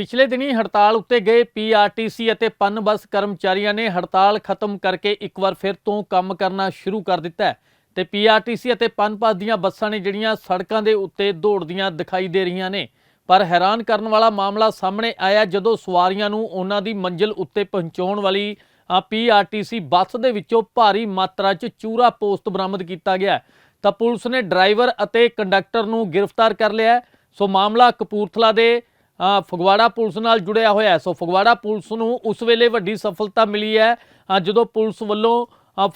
ਪਿਛਲੇ ਦਿਨੀ ਹੜਤਾਲ ਉੱਤੇ ਗਏ ਪੀਆਰਟੀਸੀ ਅਤੇ ਪਨ ਬੱਸ ਕਰਮਚਾਰੀਆਂ ਨੇ ਹੜਤਾਲ ਖਤਮ ਕਰਕੇ ਇੱਕ ਵਾਰ ਫਿਰ ਤੋਂ ਕੰਮ ਕਰਨਾ ਸ਼ੁਰੂ ਕਰ ਦਿੱਤਾ ਹੈ ਤੇ ਪੀਆਰਟੀਸੀ ਅਤੇ ਪਨ ਬੱਸ ਦੀਆਂ ਬੱਸਾਂ ਨੇ ਜਿਹੜੀਆਂ ਸੜਕਾਂ ਦੇ ਉੱਤੇ ਦੌੜਦੀਆਂ ਦਿਖਾਈ ਦੇ ਰਹੀਆਂ ਨੇ, ਪਰ ਹੈਰਾਨ ਕਰਨ ਵਾਲਾ ਮਾਮਲਾ ਸਾਹਮਣੇ ਆਇਆ ਜਦੋਂ ਸਵਾਰੀਆਂ ਨੂੰ ਉਹਨਾਂ ਦੀ ਮੰਜ਼ਿਲ ਉੱਤੇ ਪਹੁੰਚਾਉਣ ਵਾਲੀ ਪੀਆਰਟੀਸੀ ਬੱਸ ਦੇ ਵਿੱਚੋਂ ਭਾਰੀ ਮਾਤਰਾ 'ਚ ਚੂਰਾ ਪੋਸਤ ਬਰਾਮਦ ਕੀਤਾ ਗਿਆ ਤਾਂ ਪੁਲਿਸ ਨੇ ਡਰਾਈਵਰ ਅਤੇ ਕੰਡਕਟਰ ਨੂੰ ਗ੍ਰਿਫਤਾਰ ਕਰ ਲਿਆ ਸੋ ਮਾਮਲਾ ਕਪੂਰਥਲਾ ਦੇ ਫਗਵਾੜਾ ਪੁਲਿਸ ਨਾਲ ਜੁੜਿਆ ਹੋਇਆ ਹੈ। ਸੋ ਫਗਵਾੜਾ ਪੁਲਿਸ ਨੂੰ ਉਸ ਵੇਲੇ ਵੱਡੀ ਸਫਲਤਾ ਮਿਲੀ ਹੈ ਜਦੋਂ ਪੁਲਿਸ ਵੱਲੋਂ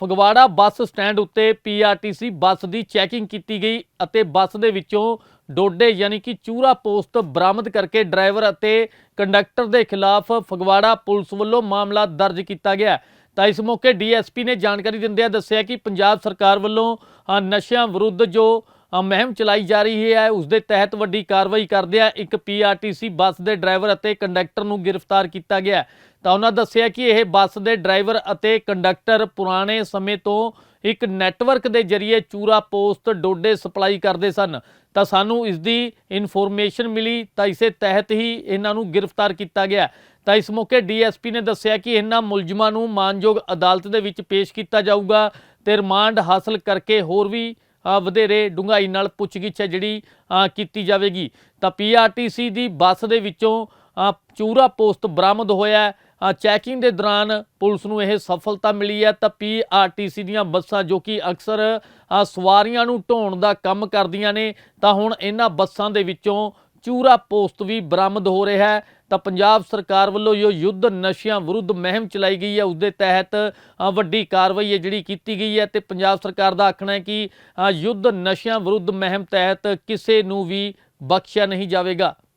ਫਗਵਾੜਾ ਬੱਸ ਸਟੈਂਡ ਉੱਤੇ ਪੀਆਰਟੀਸੀ ਬੱਸ ਦੀ ਚੈਕਿੰਗ ਕੀਤੀ ਗਈ ਅਤੇ ਬੱਸ ਦੇ ਵਿੱਚੋਂ ਡੋਡੇ ਯਾਨੀ ਕਿ ਚੂਰਾ ਪੋਸਟ ਬਰਾਮਦ ਕਰਕੇ ਡਰਾਈਵਰ ਅਤੇ ਕੰਡਕਟਰ ਦੇ ਖਿਲਾਫ ਫਗਵਾੜਾ ਪੁਲਿਸ ਵੱਲੋਂ ਮਾਮਲਾ ਦਰਜ ਕੀਤਾ ਗਿਆ ਤਾਂ ਇਸ ਮੌਕੇ ਡੀਐਸਪੀ ਨੇ ਜਾਣਕਾਰੀ ਦਿੰਦਿਆਂ ਦੱਸਿਆ ਕਿ ਪੰਜਾਬ ਸਰਕਾਰ ਵੱਲੋਂ ਨਸ਼ਿਆਂ ਵਿਰੁੱਧ ਜੋ ਮੁਹਿੰਮ ਚਲਾਈ ਜਾ ਰਹੀ ਹੈ। ਉਸ ਦੇ ਤਹਿਤ ਵੱਡੀ ਕਾਰਵਾਈ ਕਰਦਿਆਂ ਇੱਕ ਪੀਆਰਟੀਸੀ ਬੱਸ ਦੇ ਡਰਾਈਵਰ ਅਤੇ ਕੰਡਕਟਰ ਨੂੰ ਗ੍ਰਿਫਤਾਰ ਕੀਤਾ ਗਿਆ ਤਾਂ ਉਹਨਾਂ ਦੱਸਿਆ ਕਿ ਇਹ ਬੱਸ ਦੇ ਡਰਾਈਵਰ ਅਤੇ ਕੰਡਕਟਰ ਪੁਰਾਣੇ ਸਮੇਂ ਤੋਂ ਇੱਕ ਨੈਟਵਰਕ ਦੇ ਜ਼ਰੀਏ ਚੂਰਾ ਪੋਸਟ ਡੋਡੇ ਸਪਲਾਈ ਕਰਦੇ ਸਨ। ਤਾਂ ਸਾਨੂੰ ਇਸ ਦੀ ਇਨਫੋਰਮੇਸ਼ਨ ਮਿਲੀ ਤਾਂ ਇਸੇ ਤਹਿਤ ਹੀ ਇਹਨਾਂ ਨੂੰ ਗ੍ਰਿਫਤਾਰ ਕੀਤਾ ਗਿਆ ਤਾਂ ਇਸ ਮੌਕੇ ਡੀਐਸਪੀ ਨੇ ਦੱਸਿਆ ਕਿ ਇਹਨਾਂ ਮੁਲਜ਼ਮਾਂ ਨੂੰ ਮਾਨਯੋਗ ਅਦਾਲਤ ਦੇ ਵਿੱਚ ਪੇਸ਼ ਕੀਤਾ ਜਾਊਗਾ ਤੇ ਰਿਮਾਂਡ ਹਾਸਲ ਕਰਕੇ ਹੋਰ ਵੀ ਵਧੇਰੇ ਡੂੰਘਾਈ ਨਾਲ ਪੁੱਛਗਿੱਛ ਹੈ ਜਿਹੜੀ ਕੀਤੀ ਜਾਵੇਗੀ। ਤਾਂ ਪੀਆਰਟੀਸੀ ਦੀ ਬੱਸ ਦੇ ਵਿੱਚੋਂ ਚੂਰਾ ਪੋਸਟ ਬਰਾਮਦ ਹੋਇਆ ਚੈਕਿੰਗ ਦੇ ਦੌਰਾਨ ਪੁਲਿਸ ਨੂੰ ਇਹ ਸਫਲਤਾ ਮਿਲੀ ਹੈ। ਤਾਂ ਪੀਆਰਟੀਸੀ ਦੀਆਂ ਬੱਸਾਂ ਜੋ ਕਿ ਅਕਸਰ ਸਵਾਰੀਆਂ ਨੂੰ ਢੋਣ ਦਾ ਕੰਮ ਕਰਦੀਆਂ ਨੇ, ਤਾਂ ਹੁਣ ਇਹਨਾਂ ਬੱਸਾਂ ਦੇ ਵਿੱਚੋਂ ਚੂਰਾ ਪੋਸਟ ਵੀ ਬਰਾਮਦ ਹੋ ਰਿਹਾ ਹੈ। ਤਾਂ ਪੰਜਾਬ ਸਰਕਾਰ ਵੱਲੋਂ ਜੋ ਯੁੱਧ ਨਸ਼ਿਆਂ ਵਿਰੁੱਧ ਮੁਹਿੰਮ ਚਲਾਈ ਗਈ ਹੈ ਉਸ ਦੇ ਤਹਿਤ ਵੱਡੀ ਕਾਰਵਾਈ ਹੈ ਜਿਹੜੀ ਕੀਤੀ ਗਈ ਹੈ ਤੇ ਪੰਜਾਬ ਸਰਕਾਰ ਦਾ ਆਖਣਾ ਹੈ ਕਿ ਯੁੱਧ ਨਸ਼ਿਆਂ ਵਿਰੁੱਧ ਮਹਿਮ ਤਹਿਤ ਕਿਸੇ ਨੂੰ ਵੀ ਬਖਸ਼ਿਆ ਨਹੀਂ ਜਾਵੇਗਾ।